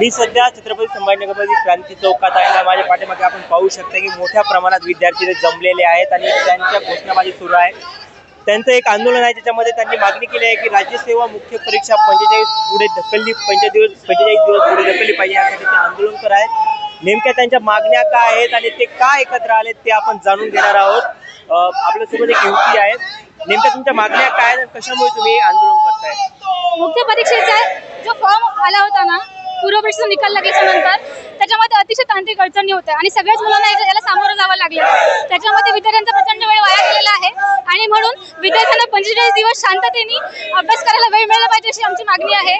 मी? सध्या छत्रपती संभाजीनगरमध्ये क्रांती चौकात आहे. आणि माझ्या पाठीमागे आपण पाहू शकता की मोठ्या प्रमाणात विद्यार्थी जमलेले आहेत आणि त्यांच्या घोषणाबाजी सुरू आहे. त्यांचं एक आंदोलन आहे. ज्याच्यामध्ये त्यांनी मागणी केली आहे की राज्यसेवा मुख्य परीक्षा पंचेचाळीस पुढे ढकलली पंचेचाळीस दिवस पंचेचाळीस दिवस पुढे ढकलली पाहिजे. यासाठी ते आंदोलन करत आहेत. नेमक्या त्यांच्या मागण्या काय आहेत आणि ते का एकत्र आलेत ते आपण जाणून घेणार आहोत. आपल्यासोबत एक युवती आहे नेमक्या तुमच्या मागण्या काय आहेत कशामुळे तुम्ही आंदोलन करताय? मुख्य परीक्षेचा जो फॉर्म आला होता ना पूर्व परीक्षेचा निकाल लागल्याच्या नंतर त्याच्यामध्ये अतिशय तांत्रिक अडचणी होत्या. आणि सगळ्याच मुलांना याला सामोरं जावं लागलं. त्याच्यामध्ये विद्यार्थ्यांचा प्रचंड वेळ वाया गेलेला आहे. आणि म्हणून विद्यार्थ्यांना पंचेचाळीस दिवस शांततेने अभ्यास करायला वेळ मिळाला पाहिजे अशी आमची मागणी आहे.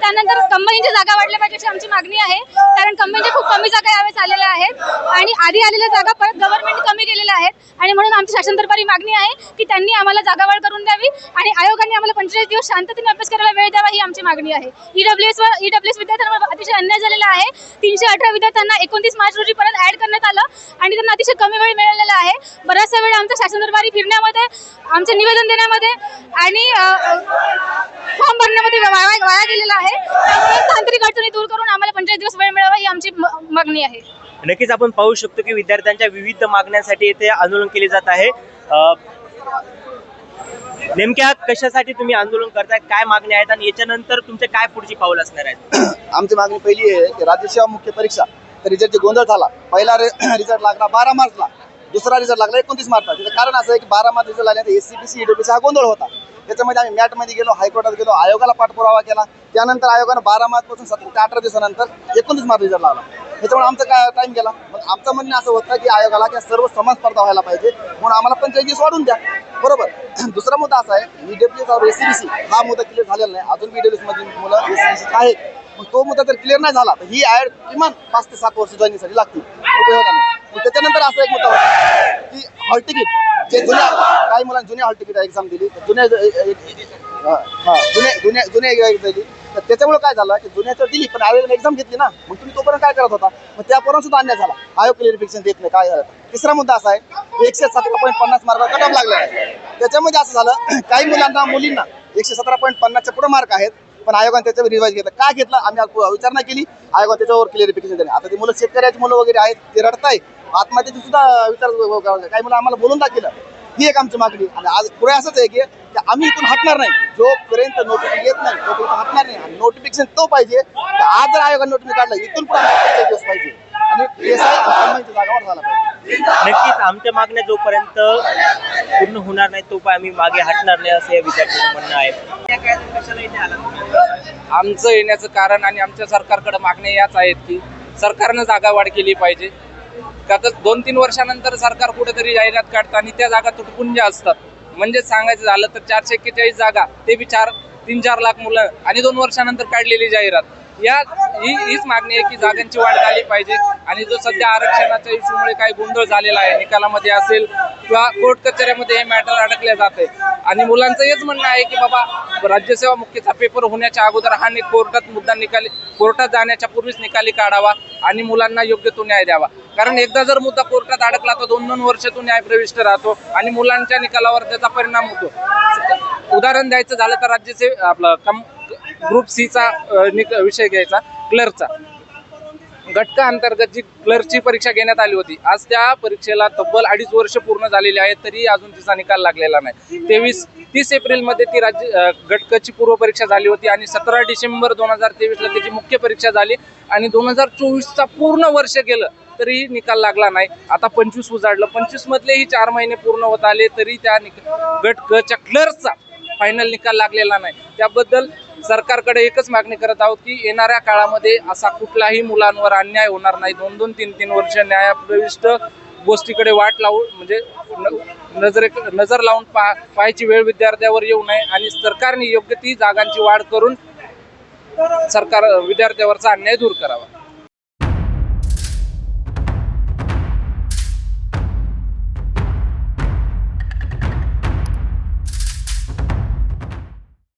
त्यानंतर कंपनीच्या जागा वाढल्या पाहिजे अशी आमची मागणी आहे. कारण कंपनीच्या खूप कमी जागा यावेळेस आलेल्या आहेत. आणि आधी आलेल्या जागा परत गव्हर्नमेंट कमी केलेल्या आहेत. आणि म्हणून आमची शासन दरबारी मागणी आहे की त्यांनी आम्हाला जागावाळ करून द्यावी आणि आयोगाने आम्हाला पंचेचाळीस दिवस शांततेने अभ्यास करायला वेळ द्यावा ही आमची मागणी आहे. ईडब्ल्यूएस वर ईडब्ल्यूएस विद्यार्थ्यांवर अतिशय अन्याय झालेला आहे. तीनशे अठरा विद्यार्थ्यांना एकोणतीस मार्च रोजी परत ऍड करण्यात आलं आणि त्यांना अतिशय कमी वेळ मिळालेला आहे. बराचसा वेळ आमचा शासन दरबारी फिरण्यामध्ये आमचं निवेदन देण्यामध्ये आणि फॉर्म भरण्यामध्ये वाया गेलेला आहे. तांत्रिक अडचणी दूर करून आम्हाला पंचेचाळीस दिवस वेळ मिळावा ही आमची म- मागणी आहे. नक्कीच आपण पाहू शकतो की विद्यार्थ्यांच्या विविध मागण्यांसाठी येथे आंदोलन केले जात आहे. नेमक्या कशासाठी तुम्ही आंदोलन करताय काय मागण्या आहेत आणि याच्यानंतर तुमचे काय पुढची पाऊल असणार आहेत? आमची मागणी पहिली आहे की राज्यसेवा मुख्य परीक्षा तर रिझल्टची गोंधळ झाला. पहिला रिझल्ट लागला बारा मार्चला. दुसरा रिझल्ट लागला एकोणतीस मार्चला. त्याचं कारण असं आहे की बारा मार्च रिझल्ट आल्यानंतर एस सी बी सी ईडब्ल्यूचा हा गोंधळ होता. त्याच्यामध्ये आम्ही मॅटमध्ये गेलो हायकोर्टात गेलो आयोगाला पाठपुरावा केला. त्यानंतर आयोगानं बारा मार्चपासून सतरा ते अठरा दिवसानंतर एकोणतीस मार्च रिझल्ट लागला त्याच्यामुळे आमचा काय टाइम गेला? मग आमचं म्हणणं असं होतं की आयोगाला की सर्व समान स्पर्धा व्हायला पाहिजे. म्हणून आम्हाला पण दिवस वाढून द्या. बरोबर? दुसरा मुद्दा असा आहे ईडब्ल्यू और एसीबीसी हा मुद्दा क्लिअर झालेला नाही. अजून ईडब्ल्यू मधील मुलं एसीबीसी आहेत. मग तो मुद्दा जर क्लिअर नाही झाला तर ही ॲड किमान पाच ते सात वर्ष जॉईनिंगसाठी लागतील. उपयोगाने. त्याच्यानंतर असा एक मुद्दा होता की हॉल तिकीट जे जुन्या काही मुलांनी जुन्या हॉल तिकीट एक्झाम दिली जुन्या हा, जुन्या जुन्या जुन्या दिली. तर त्याच्यामुळे काय झालं की जुन्याचं दिली पण आयोगाने एक्झाम घेतली ना. मग तुम्ही तोपर्यंत काय करत होता? मग त्यापर्यंत सुद्धा अन्याय झाला. आयोग क्लिअरिफिकेशन देत नाही. काय झालं? तिसरा मुद्दा असा आहे एकशे सतरा पॉईंट पन्नास मार्क कट लागला आहे. त्याच्यामध्ये असं झालं काही मुलांना मुलींना एकशे सतरा पॉईंट पन्नासच्या पुढे मार्क आहेत पण आयोगाने त्याच्यावर रिवाईज घेतलं. काय घेतलं? आम्ही विचारणा केली. आयोगाने त्याच्यावर क्लिअरिफिकेशन दिले. आता ती मुलं शेतकऱ्याची मुलं वगैरे आहेत ते रडताय आत्महत्येची सुद्धा विचार काही मुलं आम्हाला बोलून दाखवलं. ही एक आमची मागणी. आणि आज पुढे असंच आहे की की आम्ही इथून हटणार नाही. जोपर्यंत नोटिफिकेशन येत नाही तोपर्यंत हटणार नाही. आणि नोटिफिकेशन तो पाहिजे आज जर आयोगाने नोटिफिकेशन काढलं इथून पुढे दिवस पाहिजे. आणि जागावर झाला पाहिजे. नक्कीच आमच्या मागण्या जोपर्यंत पूर्ण होणार नाही तोपर्यंत आम्ही मागे हटणार नाही असं या विद्यार्थ्यांचं म्हणणं आहे? आमचं येण्याचं कारण आणि आमच्या सरकारकडे मागण्या याच आहेत की सरकारनं जागा वाढ केली पाहिजे. का तर दोन तीन वर्षानंतर सरकार कुठेतरी जाहिरात काढतं आणि त्या जागा तुटपुंज असतात. म्हणजे सांगायचं झालं तर चारशे एक्केचाळीस जागा ते बी चार तीन चार लाख मुलं आणि दोन वर्षानंतर काढलेली जाहिरात. या ही हीच मागणी आहे की जागांची वाढ झाली पाहिजे आणि जो सध्या आरक्षणाच्या इशूमुळे काही गोंधळ झालेला आहे निकालामध्ये असेल किंवा कोर्ट कचऱ्यामध्ये हे मॅटर अडकले जाते. आणि मुलांचं हेच म्हणणं आहे की बाबा राज्यसेवा मुख्यचा पेपर होण्याच्या अगोदर हा कोर्टात मुद्दा निकाली कोर्टात जाण्याच्या पूर्वीच निकाली काढावा आणि मुलांना योग्य तो न्याय द्यावा. कारण एकदा जर मुद्दा कोर्टात अडकला तर दोन दोन वर्ष तो न्याय प्रविष्ट राहतो आणि मुलांच्या निकालावर त्याचा परिणाम होतो. उदाहरण द्यायचं झालं तर राज्यसे आपलं कम ग्रुप सीचा विषय घ्यायचा. क्लर्कचा घटका अंतर्गत जी क्लर्कची परीक्षा घेण्यात आली होती आज त्या परीक्षेला तब्बल अडीच वर्ष पूर्ण झालेली आहेत तरी अजून तिचा निकाल लागलेला नाही. तेवीस तीस एप्रिलमध्ये ती राज्य घटकाची पूर्वपरीक्षा झाली होती आणि सतरा डिसेंबर दोन हजार तेवीसला त्याची मुख्य परीक्षा झाली आणि दोन हजार चोवीसचा पूर्ण वर्ष गेलं तरी निकाल लागला नाही. आता पंचवीस उजाडलं. पंचवीसमधलेही चार महिने पूर्ण होत आले तरी त्या निक गट कच्या क्लर्कचा फायनल निकाल लागलेला नाही. त्याबद्दल सरकारकडे एकच मागणी करत आहोत की येणाऱ्या काळामध्ये असा कुठलाही मुलांवर अन्याय होणार नाही. दोन दोन तीन तीन वर्ष न्यायाप्रविष्ट गोष्टीकडे वाट लावून म्हणजे न- नजरे नजर लावून पा पाहायची वेळ विद्यार्थ्यावर येऊ नये आणि सरकारने योग्य ती जागांची वाढ करून सरकार विद्यार्थ्यावरचा अन्याय दूर करावा.